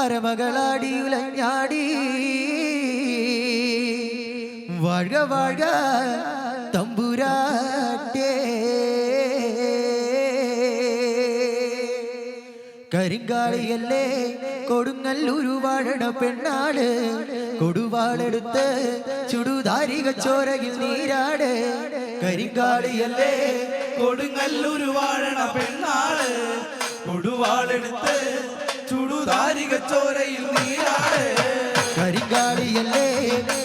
അരമകളാടി ഉലഞ്ഞാടി വാഴ വാഴ തമ്പുരാട്ടേ. കരിങ്കാളിയല്ലേ കൊടുങ്ങല്ലൂരു വാഴണ പെണ്ണാട് കൊടുവാളെടുത്ത് ചുടുതാരിക ചോരകിൽ നീരാട്. കരിങ്കാളിയല്ലേ കൊടുങ്ങല്ലൂരു വാഴണ പെണ്ണാട് കൊടുവാളെടുത്ത് ചുടുതാരിക ചോരയിൽ നീരാട് കരിങ്കാളിയല്ലേ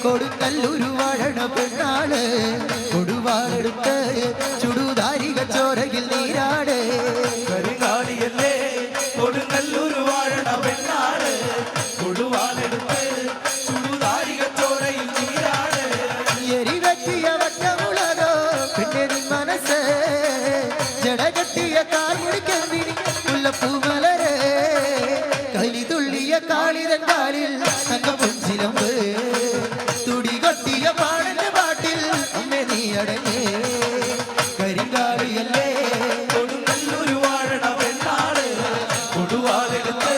കൊടുക്കല്ലൊരു വാഴണ പെണ്ണാൾ. കൊടുവാളെടുത്ത് ചുടുതാരിക ചോരയിൽ നീരാട് കരിങ്കാളിയല്ലേ കൊടുക്കല്ലൊരു വാഴണ പെണ്ണാൾ. കൊടുവാളെടുത്ത് ചുടുതാരിക ചോരയിൽ നീരാട് എരികട്ടിയ വട്ടമുളകോ പിന്നെ മനസ്സ്. ജടകട്ടിയ തുള്ളിയ കാളിതൻ കാലിൽ തങ്ക പൊഞ്ചിലമ്പ് തുടി കൊട്ടിയ പാടന്റെ പാട്ടിൽ അമ്മ നീ അടങ്ങേ. കരിങ്കാളിയല്ലേ കൊടുങ്ങല്ലൂര് വാഴണ പെണ്ണാൾ കൊടുവാളെടുത്ത്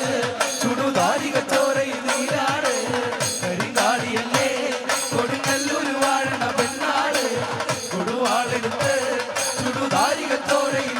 ചുടുതാരിക ചോരയിൽ നീരാട് കരിങ്കാളിയല്ലേ കൊടുങ്ങല്ലൂര് വാഴണ പെണ്ണാൾ കൊടുവാളെടുത്ത് ചുടുതാരിക ചോരയിൽ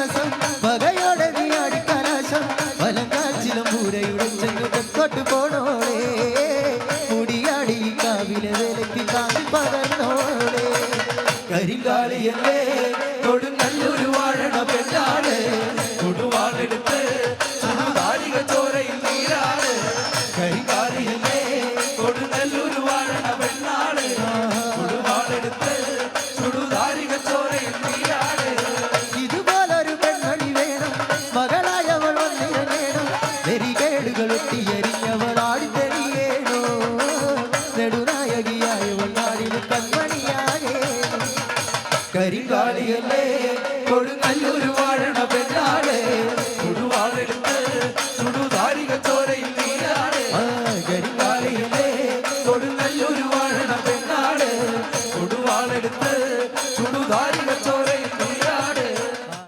നാട്യവിലാസം പകയോടെ നീ അടിക്കലാശം. വലങ്കാച്ചിലും പൂരയുടെ ചെങ്ങോട്ട് പോണോളേ. മുടിയാടി കാവിലെ വിലക്ക് കാതി പകർന്നോളേ. കരിങ്കാളിയല്ലേ കൊടുങ്ങല്ലൂര് വാഴണ പെണ്ണാൾ. നെരികേടുകൾ ഒട്ടിയെറിഞ്ഞവൾ ആടിത്തെറിയേണോ നെടുനായകിയായവൾ നാടിന് കൺമണിയാകേണം കരിങ്കാളിയല്ലേ കൊടുങ്ങല്ലൂര് വാഴണ പെണ്ണാൾ കൊടുവാളെടുത്ത്